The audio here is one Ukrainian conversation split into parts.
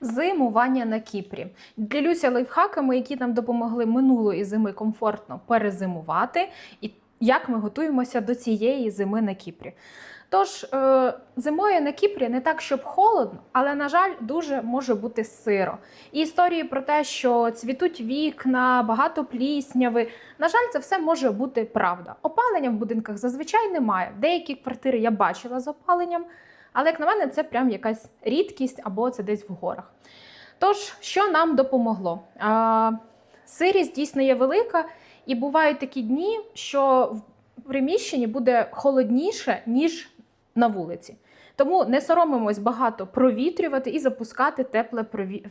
Зимування на Кіпрі. Ділюся лайфхаками, які нам допомогли минулої зими комфортно перезимувати, і як ми готуємося до цієї зими на Кіпрі. Тож, е, зимою на Кіпрі не так, щоб холодно, але, на жаль, дуже може бути сиро. І історії про те, що цвітуть вікна, багато плісняви. На жаль, це все може бути правда. Опалення в будинках зазвичай немає. Деякі квартири я бачила з опаленням, але, як на мене, це прям якась рідкість або це десь в горах. Тож, що нам допомогло? А, сирість дійсно є велика, і бувають такі дні, що в приміщенні буде холодніше, ніж на вулиці. Тому не соромимось багато провітрювати і запускати тепле,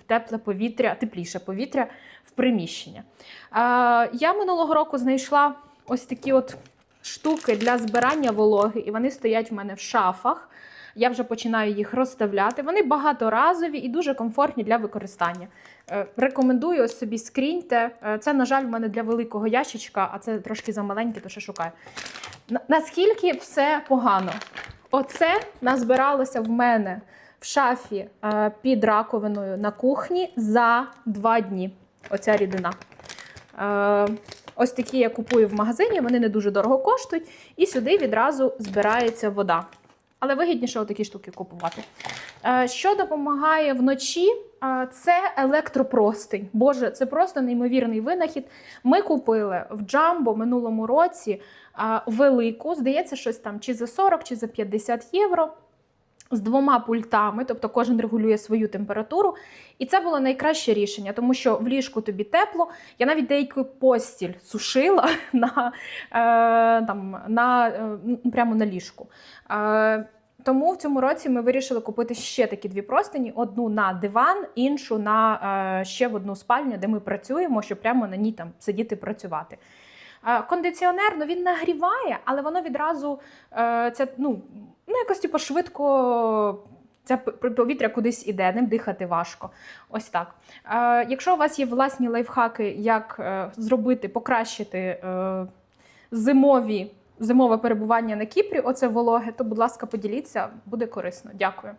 тепле повітря, тепліше повітря в приміщення. Я минулого року знайшла ось такі от штуки для збирання вологи, і вони стоять в мене в шафах. Я вже починаю їх розставляти. Вони багаторазові і дуже комфортні для використання. Е, Рекомендую ось собі скріньте. Е, Це, на жаль, в мене для великого ящичка, а це трошки замаленьке, то ще шукаю. Наскільки все погано? Оце назбиралося в мене в шафі е, під раковиною на кухні за два дні. Оця рідина. Ось такі я купую в магазині, вони не дуже дорого коштують, і сюди відразу збирається вода. Але вигідніше отакі штуки купувати. Е, Що допомагає вночі? Е, Це електропростинь. Боже, це просто неймовірний винахід. Ми купили в Джамбо минулому році е, велику, здається, щось там чи за 40, чи за 50 євро. З двома пультами, тобто кожен регулює свою температуру. І це було найкраще рішення, тому що в ліжку тобі тепло. Я навіть деяку постіль сушила на, е, там, на, е, прямо на ліжку. Е, тому в цьому році ми вирішили купити ще такі дві простині: одну на диван, іншу на е, ще в одну спальню, де ми працюємо, щоб прямо на ній там сидіти працювати. Е, Кондиціонер ну, він нагріває, але воно відразу е, це, ну, ну, якось типу, швидко. Це повітря кудись іде, ним дихати важко. Ось так. Е, якщо у вас є власні лайфхаки, як е, зробити, покращити е, зимові, зимове перебування на Кіпрі, оце вологе, то, будь ласка, поділіться, буде корисно. Дякую.